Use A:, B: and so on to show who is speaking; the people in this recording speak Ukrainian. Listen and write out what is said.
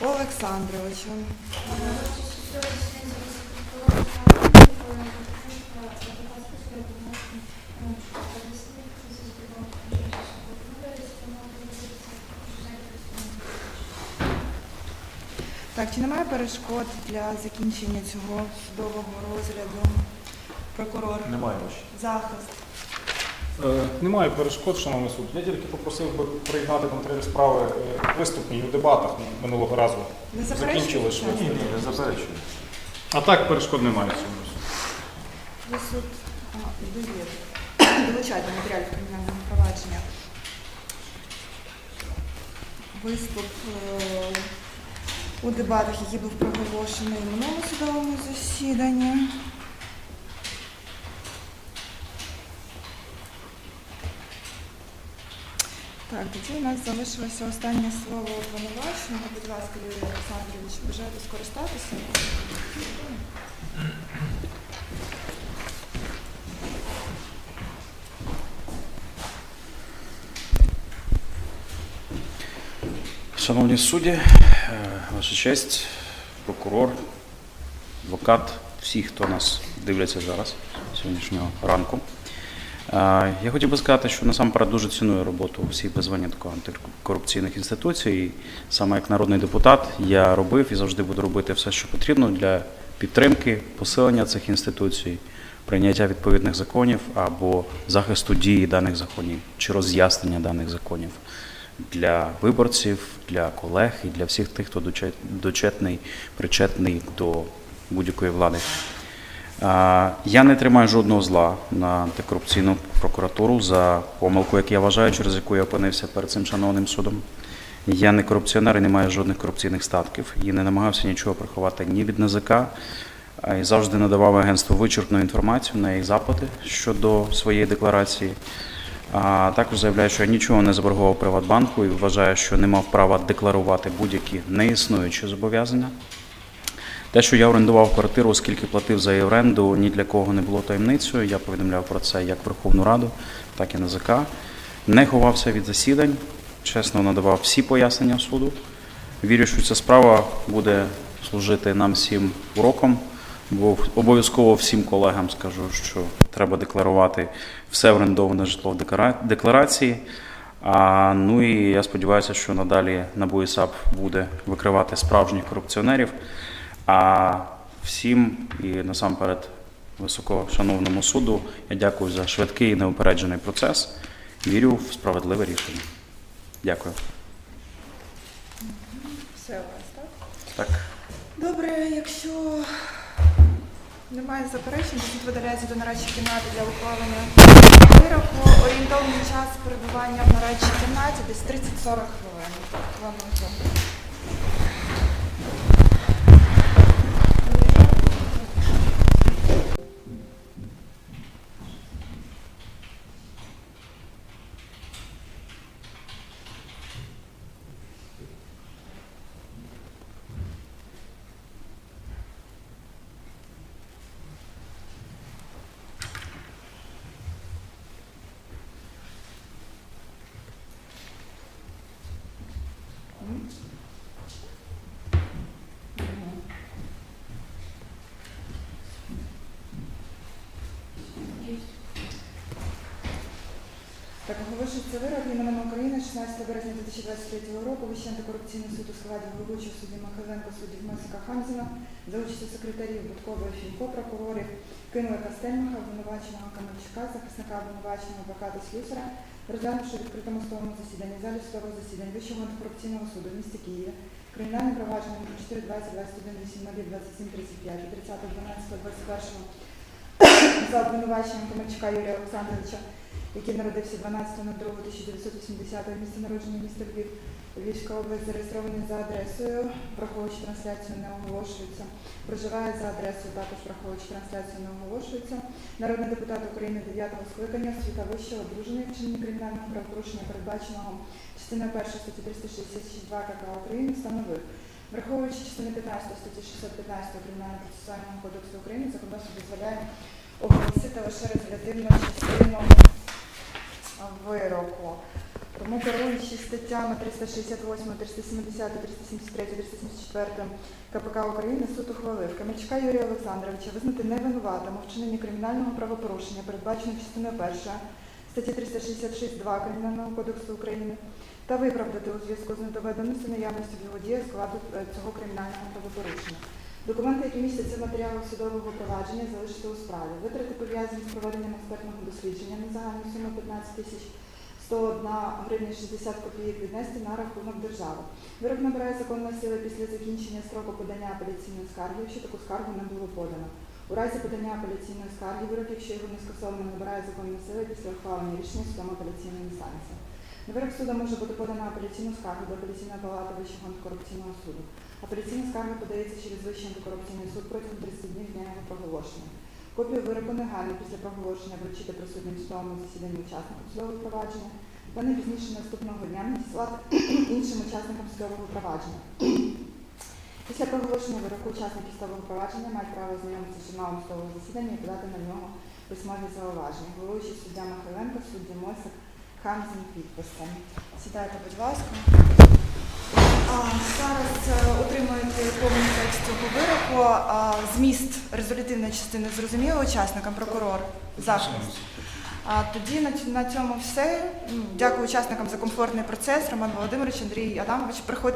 A: Олександровичем. Так, чи немає перешкод для закінчення цього судового розгляду? Прокурор,
B: Немає
A: захист.
C: Е, Немає перешкод, шановний суд. Я тільки попросив би приєднати до справи е, виступ у дебатах минулого разу.
A: Не?
C: Закінчили швидко.
B: Ні, ні, не заперечую.
C: А так перешкод немає в цьому.
A: Ви суд а, довір. Долучайте матеріалів кримінального провадження. Виступ е, у дебатах, який був проголошений в минулому судовому засіданні. Тоді у нас залишилося останнє слово обвинуваченого. Будь ласка, Юрій Олександрович, бажаєте скористатися?
D: Шановні судді, е, ваша честь, прокурор, адвокат, всі, хто нас дивляться зараз, сьогоднішнього ранку. Я хотів би сказати, що насамперед дуже ціную роботу всіх без винятку антикорупційних інституцій. Саме як народний депутат я робив і завжди буду робити все, що потрібно для підтримки, посилення цих інституцій, прийняття відповідних законів або захисту дії даних законів чи роз'яснення даних законів для виборців, для колег і для всіх тих, хто дочетний, причетний до будь-якої влади. Я не тримаю жодного зла на антикорупційну прокуратуру за помилку, як я вважаю, через яку я опинився перед цим шановним судом. Я не корупціонер і не маю жодних корупційних статків і не намагався нічого приховати ні від НАЗК, і завжди надавав агентству вичерпну інформацію на їх запити щодо своєї декларації. А також заявляю, що я нічого не заборгував Приватбанку і вважаю, що не мав права декларувати будь-які неіснуючі зобов'язання. Те, що я орендував квартиру, оскільки платив за її оренду, ні для кого не було таємницею. Я повідомляв про це як Верховну Раду, так і НАЗК. Не ховався від засідань, чесно надавав всі пояснення суду. Вірю, що ця справа буде служити нам всім уроком, бо обов'язково всім колегам скажу, що треба декларувати все орендоване житло в декларації. А, ну і я сподіваюся, що надалі НАБУ і САП буде викривати справжніх корупціонерів. А всім і насамперед високошановному суду я дякую за швидкий і неупереджений процес. Вірю в справедливе рішення. Дякую.
A: Все у вас, так?
D: Так.
A: Добре, якщо немає заперечень, то суд видаляється до нарадчої кімнати для ухвалення вироку. Орієнтовний час перебування в нарадчій кімнаті десь 30-40 хвилин. Вам Так, оголошується вирок іменем України 16 березня 2023 року Вищий антикорупційний суд у складі головуючого судді Михайленко, суддів Мосика Хамзіна за участю секретарів Будкової Фінько, прокурорів Кинулика Стельмаха, обвинуваченого Камельчука, захисника обвинуваченого адвоката Слюсара, розглянувши в відкритому судовому засіданні, залі судового засідань Вищого антикорупційного суду в місті Києві, кримінальне провадження номер 4 20 21 80 27 35 30 12 21 за обвинуваченням Камельчука Юрія Олександровича який народився 12.02.1980 в місті народження міста Львів, Львівська область, зареєстрований за адресою, враховуючи трансляцію, не оголошується. Проживає за адресою, також враховуючи трансляцію, не оголошується. Народний депутат України 9-го скликання, освіта вищого, одружений в чині кримінального правопорушення, передбаченого частиною 1 статті 366 КК України, встановив. Враховуючи частини 15 статті 615 Кримінального процесуального кодексу України, законодавство дозволяє оголосити лише резолютивну частину вироку. Тому керуючи статтями 368, 370, 373, 374 КПК України суд ухвалив Камельчука Юрія Олександровича визнати невинуватим у вчиненні кримінального правопорушення, передбаченого частиною 1 статті 366.2 Кримінального кодексу України, та виправдати у зв'язку з недоведеністю наявності в його діях складу е, цього кримінального правопорушення. Документи, які містяться в матеріалах судового провадження, залишити у справі. Витрати пов'язані з проведенням експертного дослідження на загальну суму 15 тисяч 101 гривня 60 копійок віднести на рахунок держави. Вирок набирає законної сили після закінчення строку подання апеляційної скарги, якщо таку скаргу не було подано. У разі подання апеляційної скарги вирок, якщо його не скасовано, набирає законної сили після ухвалення рішення судом апеляційної інстанції. На вирок суду може бути подана апеляційну скаргу до апеляційної палати Вищого антикорупційного суду. Апеляційна скарга подається через Вищий антикорупційний суд протягом 30 днів дня його проголошення. Копію вироку негайно після проголошення вручити присутнім судовому засіданні учасникам судового провадження та не пізніше наступного дня надіслати іншим учасникам судового провадження. Після проголошення вироку учасники судового провадження мають право ознайомитися з журналом судового засідання і подати на нього письмові зауваження. Головуючий суддя Михайленко, суддя Мосик, Хамзін підписом. Сідайте, будь ласка. А, Зараз е, отримуєте повний текст цього вироку. А, Зміст резолютивної частини зрозуміло учасникам, прокурор, захист. А тоді на на цьому все. Дякую учасникам за комфортний процес. Роман Володимирович, Андрій Адамович, приходьте.